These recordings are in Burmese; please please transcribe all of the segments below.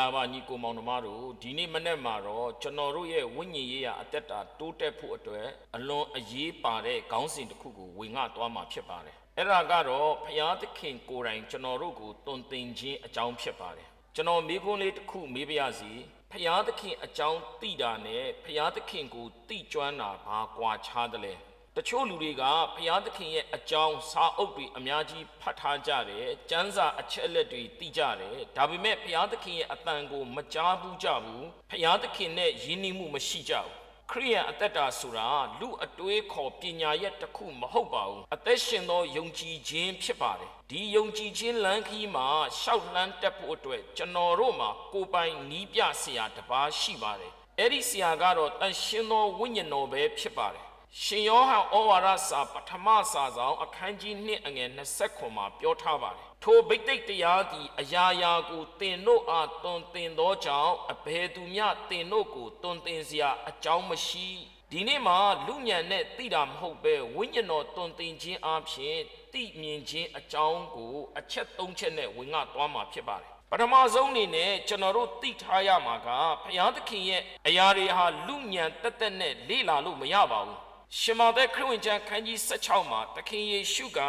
လာပါညီကိုမောင်နှမတို့ဒီနေ့မနေ့မှာတော့ကျွန်တော်တို့ရဲ့ဝိညာဉ်ရေးရာအသက်တာတိုးတက်ဖို့အတွက်အလွန်အရေးပါတဲ့ခေါင်းစဉ်တစ်ခုကိုဝင်ငှသွားမှာဖြစ်ပါတယ်အဲ့ဒါကတော့ဖျားသခင်ကိုယ်တိုင်ကျွန်တော်တို့ကိုတုံသင်ခြင်းအကြောင်းဖြစ်ပါတယ်ကျွန်တော်မိခွန်းလေးတစ်ခုမေးပါရစီဖျားသခင်အကြောင်းသိတာနဲ့ဖျားသခင်ကိုသိကျွမ်းတာဘာကွာခြားတယ်လဲ တချို့လူတွေကဘုရားသခင်ရဲ့အကြောင်းစာအုပ်တွေအများကြီးဖတ်ထားကြတယ်။ကျမ်းစာအချက်အလက်တွေသိကြတယ်။ဒါပေမဲ့ဘုရားသခင်ရဲ့အတန်ကိုမကြားဘူးကြဘူး။ဘုရားသခင်နဲ့ယဉ်ကျေးမှုမရှိကြဘူး။ခရိယန်အသက်တာဆိုတာလူအတွေးခေါ်ပညာရက်တစ်ခုမဟုတ်ပါဘူး။အသက်ရှင်သောယုံကြည်ခြင်းဖြစ်ပါတယ်။ဒီယုံကြည်ခြင်းလမ်းခီးမှာရှောက်လှမ်းတက်ဖို့အတွက်ကျွန်တော်တို့မှာကိုယ်ပိုင်နီးပြဆရာတစ်ပါးရှိပါတယ်။အဲ့ဒီဆရာကတော့တန်ရှင်သောဝိညာဉ်တော်ပဲဖြစ်ပါတယ်။ ရှင်ယောဟန်ဩဝါဒစာပထမစာဆောင်အခန်းကြီး1အငယ်20မှာပြောထားပါတယ်ထိုဗိတ်တိတ်တရားသည်အရာရာကိုတင်တို့အားတွင်တင်သောကြောင့်အဘယ်သူမျှတင်တို့ကိုတွင်တင်စရာအကြောင်းမရှိဒီနေ့မှာလူညံနဲ့သိတာမဟုတ်ပဲဝိညာဉ်တော်တွင်တင်ခြင်းအပြင်သိမြင်ခြင်းအကြောင်းကိုအချက်၃ချက်နဲ့ဝင်ငါသွားမှာဖြစ်ပါတယ်ပထမဆုံးအနေနဲ့ကျွန်တော်တို့သိထားရမှာကဘုရားသခင်ရဲ့အရာတွေဟာလူညံတက်တက်နဲ့လေ့လာလို့မရပါဘူး ရှမာသက်ခရစ်ဝင်ကျမ်းခန်းကြီး16မှာသခင်ယေရှုက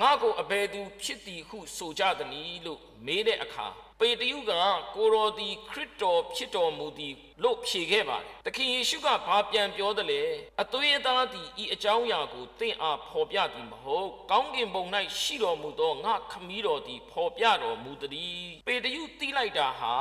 ငါ့ကိုအဘယ်သူဖြစ်သည်ဟုဆိုကြသနည်းလို့ မေးတဲ့အခါပေတရုကကိုရောဒီခရစ်တော်ဖြစ်တော်မူသည်လို့ဖြေခဲ့ပါတယ်။သခင်ယေရှုကဘာပြန်ပြောသလဲ။အသွေးအသားသည်ဤအကြောင်းအရာကိုသင်အားဖော်ပြသည်မဟုတ်။ကောင်းကင်ဘုံ၌ရှိတော်မူသောငါခမည်းတော်သည်ဖော်ပြတော်မူသည်။ပေတရုသိလိုက်တာဟာ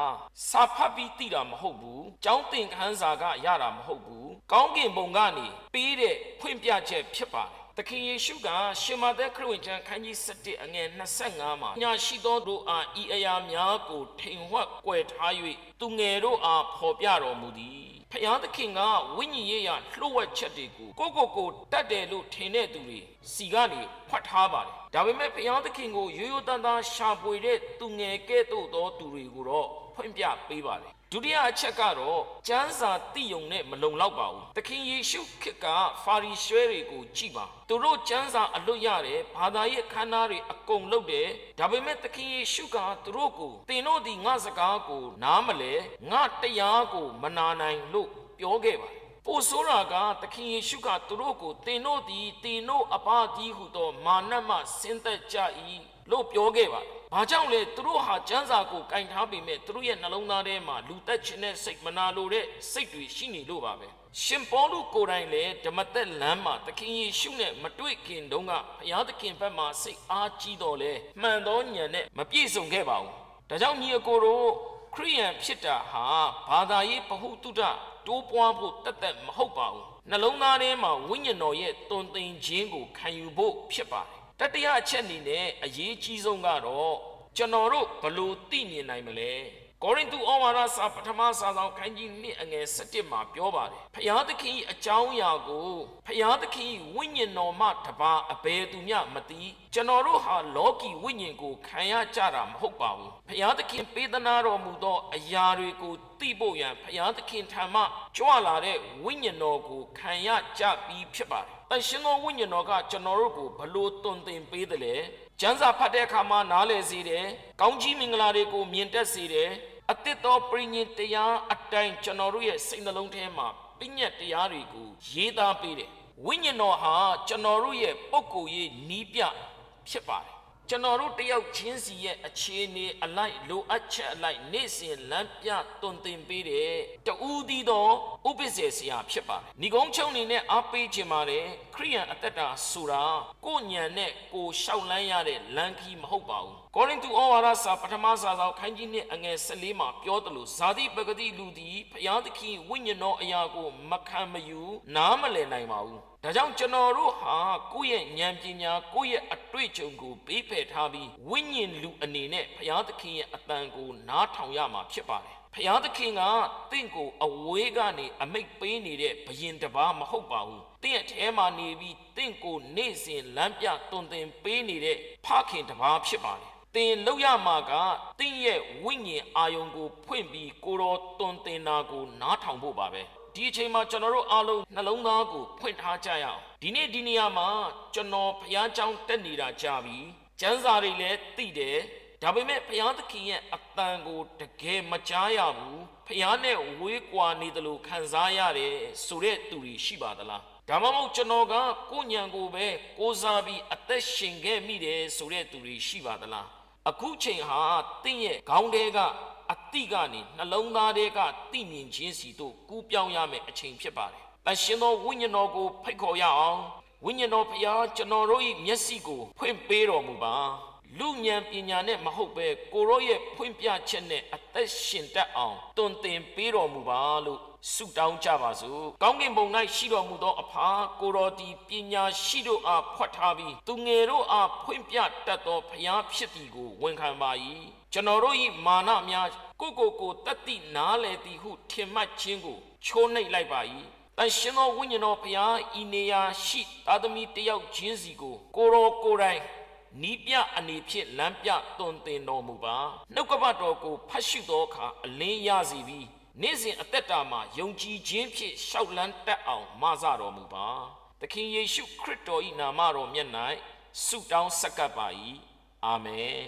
စာဖတ်ပြီးသိတာမဟုတ်ဘူး။ကျောင်းသင်ခန်းစာကရတာမဟုတ်ဘူး။ကောင်းကင်ဘုံကနေပေးတဲ့ဖွင့်ပြချက်ဖြစ်ပါတယ်။ သခင်ယေရှုကရှင်မသက်ခရစ်ဝင်ကျမ်းခန်းကြီး7အငယ်25မှာညာရှိသောတို့အားဤအရာများကိုထိန်ဝှက်ကွယ်ထား၍သူငယ်တို့အားဖော်ပြတော်မူသည်ဖျားသခင်ကဝိညာဉ်ရေးရလှုပ်ဝက်ချက်တွေကိုကိုကိုကိုတတ်တယ်လို့ထင်တဲ့သူတွေစီကနေဖွက်ထားပါတယ်ဒါပေမဲ့ဖျားသခင်ကိုရိုးရိုးတန်းတန်းရှာဖွေတဲ့သူငယ်ကဲ့သို့သောသူတွေကိုတော့ဖွင့်ပြပေးပါတယ်ဒုတိယအချက်ကတော့ကျမ်းစာသိယုံနဲ့မလုံလောက်ပါဘူး။သခင်ယေရှုခေတ်ကဖာရီရှဲတွေကိုကြည်ပါ။သူတို့ကျမ်းစာအလွတ်ရတယ်ဘာသာရေးခန္ဓာတွေအကုန်လုပ်တယ်။ဒါပေမဲ့သခင်ယေရှုကသူတို့ကိုသင်တို့ဒီငါစကားကို နားမလဲငါတရားကိုမနာနိုင်လို့ပြောခဲ့ပါတယ်။ပိုဆိုးတာကသခင်ယေရှုကသူတို့ကိုသင်တို့သည်သင်တို့အဘကြီးဟုသောမာနမှဆင်းသက်ကြ၏ လို့ပြောခဲ့ပါတယ်။ဘာကြောင့်လဲသူတို့ဟာကျမ်းစာကိုကင်ထားပေမဲ့သူတို့ရဲ့နှလုံးသားထဲမှာလူသက်ခြင်းနဲ့စိတ်မနာလိုတဲ့စိတ်တွေရှိနေလို့ပါပဲ။ရှင်ပေါလုကိုယ်တိုင်လည်းဓမ္မသက်လမ်းမှာသခင်ယေရှုနဲ့မတွေ့ခင်တုန်းကဘုရားသခင်ဘက်မှာစိတ်အားကြီးတော်လဲမှန်သောဉာဏ်နဲ့မပြည့်စုံခဲ့ပါဘူး။ဒါကြောင့်ညီအကိုတို့ခရိယန်ဖြစ်တာဟာဘာသာရေးပဟုတုတတိုးပွားဖို့တတ်တတ်မဟုတ်ပါဘူးနှလုံးသားထဲမှာဝိညာဉ်တော်ရဲ့တုန်သင်ခြင်းကိုခံယူဖို့ဖြစ်ပါတယ် တတိယအချက်အနေနဲ့အရေးကြီးဆုံးကတော့ကျွန်တော်တို့ဘလို့သိမြင်နိုင်မလဲ ကောရိန္သုဩဝါဒစာပထမစာဆောင်ခန်းကြီး1အငယ်17မှာပြောပါတယ်ဖျားသခင်၏အကြောင်းအရာကိုဖျားသခင်၏ဝိညာဉ်တော်မှတပါအဘယ်သူမျှမသိကျွန်တော်တို့ဟာလောကီဝိညာဉ်ကိုခံရကြတာမဟုတ်ပါဘူးဖျားသခင်ပေးသနာတော်မူသောအရာတွေကိုသိဖို့ရန်ဖျားသခင်ထံမှကြွလာတဲ့ဝိညာဉ်တော်ကိုခံရကြပြီးဖြစ်ပါတယ်တန်ရှင်သောဝိညာဉ်တော်ကကျွန်တော်တို့ကိုဘလို့တွင်တင်ပေးတယ်လဲ ကျမ်းစာဖတ်တဲ့အခါမှာနားလည်စေတယ်။ကောင်းကြီးမင်္ဂလာတွေကိုမြင်တတ်စေတယ်။အသစ်သောပြိညင်တရားအတိုင်းကျွန်တော်တို့ရဲ့စိတ်နှလုံးထဲမှာပြညတ်တရားတွေကိုရေးသားပေးတယ်။ဝိညာဉ်တော်ဟာကျွန်တော်တို့ရဲ့ပုဂ္ဂိုလ်ရေးနီးပြဖြစ်ပါတယ်။ ကျွန်တော်တို့တယောက်ချင်းစီရဲ့အခြေအနေအလိုက်လိုအပ်ချက်အလိုက်နေ့စဉ်လမ်းပြတွင်တင်ပေးတယ်။တူးသီးသောဥပ္ပစေဆရာဖြစ်ပါတယ်။ဏီကုန်းချုံနေနဲ့အားပေးခြင်းပါတယ်ခရိယန်အသက်တာဆိုတာကိုညံနဲ့ကိုရှောက်လန်းရတဲ့လမ်းခီးမဟုတ်ပါဘူး။ကောရိန္သုဩဝါဒစာပထမစာဆောင်ခန်းကြီးနှစ်အငယ်14မှာပြောသလိုဇာတိပဂတိလူသည်ဖျားသခင်ဝိညာဉ်တော်အရာကိုမခံမယူနားမလည်နိုင်ပါဘူး။ ဒါကြောင့်ကျွန်တော်တို့ဟာကိုယ့်ရဲ့ဉာဏ်ပညာကိုယ့်ရဲ့အတွေ့အကြုံကိုပေးဖယ်ထားပြီးဝိညာဉ်လူအနေနဲ့ဘုရားသခင်ရဲ့အတန်ကိုနားထောင်ရမှာဖြစ်ပါတယ်။ဘုရားသခင်ကတင့်ကိုအဝေးကနေအမိတ်ပေးနေတဲ့ဘယင်တစ်ပါးမဟုတ်ပါဘူး။တင့်အထဲမှာနေပြီးတင့်ကိုနေ့စဉ်လမ်းပြတွင်တင်ပေးနေတဲ့ဖခင်တစ်ပါးဖြစ်ပါတယ်။တင်လောက်ရမှာကတင့်ရဲ့ဝိညာဉ်အာယုံကို ဖွင့်ပြီးကိုတော်တွင်တင်တာကိုနားထောင်ဖို့ပါပဲ။ ဒီအချိန်မှာကျွန်တော်တို့အားလုံးနှလုံးသားကိုဖွင့်ထားကြရအောင်ဒီနေ့ဒီနေရာမှာကျွန်တော်ဘုရားကျောင်းတက်နေတာကြာပြီကျမ်းစာတွေလည်းသိတယ်ဒါပေမဲ့ဘုရားသခင်ရဲ့အတန်ကိုတကယ်မကြားရဘူးဘုရားနဲ့ဝေးကွာနေတယ်လို့ခံစားရတယ်ဆိုတဲ့သူတွေရှိပါသလားဒါမှမဟုတ်ကျွန်တော်ကကိုညံကိုပဲကိုးစားပြီးအသက်ရှင်ခဲ့မိတယ်ဆိုတဲ့သူတွေရှိပါသလားအခုချိန်ဟာတင့်ရဲ့ခေါင်းထဲက အတိကနေနှလုံးသားထဲကသိမြင်ခြင်းစီတို့ကူးပြောင်းရမယ်အချိန်ဖြစ်ပါတယ်။တန်ရှင်သောဝိညာဉ်တော်ကိုဖိတ်ခေါ်ရအောင်ဝိညာဉ်တော်ဖျားကျွန်တော်တို့၏မျက်စိကိုဖွင့်ပေးတော်မူပါ။လူဉဏ်ပညာနဲ့မဟုတ်ပဲကိုရောရဲ့ဖွင့်ပြချက်နဲ့အသက်ရှင်တတ်အောင်တွင်တင်ပေးတော်မူပါလို့ဆုတောင်းကြပါစို့။ကောင်းကင်ဘုံ၌ရှိတော်မူသောအဖာကိုရောဒီပညာရှိတို့အားဖွက်ထားပြီးသူငယ်တို့အားဖွင့်ပြတတ်သောဖျားဖြစ်သည်ကိုဝန်ခံပါ၏။ ကျွန်တော်တို့၏မာနများကိုကိုကိုတတ်သိနားလေသည်ဟုထင်မှတ်ခြင်းကိုချိုးနှိပ်လိုက်ပါ၏။တန်ရှင်သောဝိညာဉ်တော်ဖျားဤနေရာရှိသာသမီတယောက်ချင်းစီကိုကိုရောကိုယ်တိုင်နီးပြအနေဖြင့်လမ်းပြတွင်တင်တော်မူပါနှုတ်ကပတ်တော်ကိုဖတ်ရှုသောအခါအလင်းရစီပြီးနေ့စဉ်အသက်တာမှာယုံကြည်ခြင်းဖြင့်ရှောက်လန်းတတ်အောင်မဆတော်မူပါသခင်ယေရှုခရစ်တော်၏နာမတော်မြတ်၌ဆုတောင်းဆက်ကပ်ပါ၏အာမင်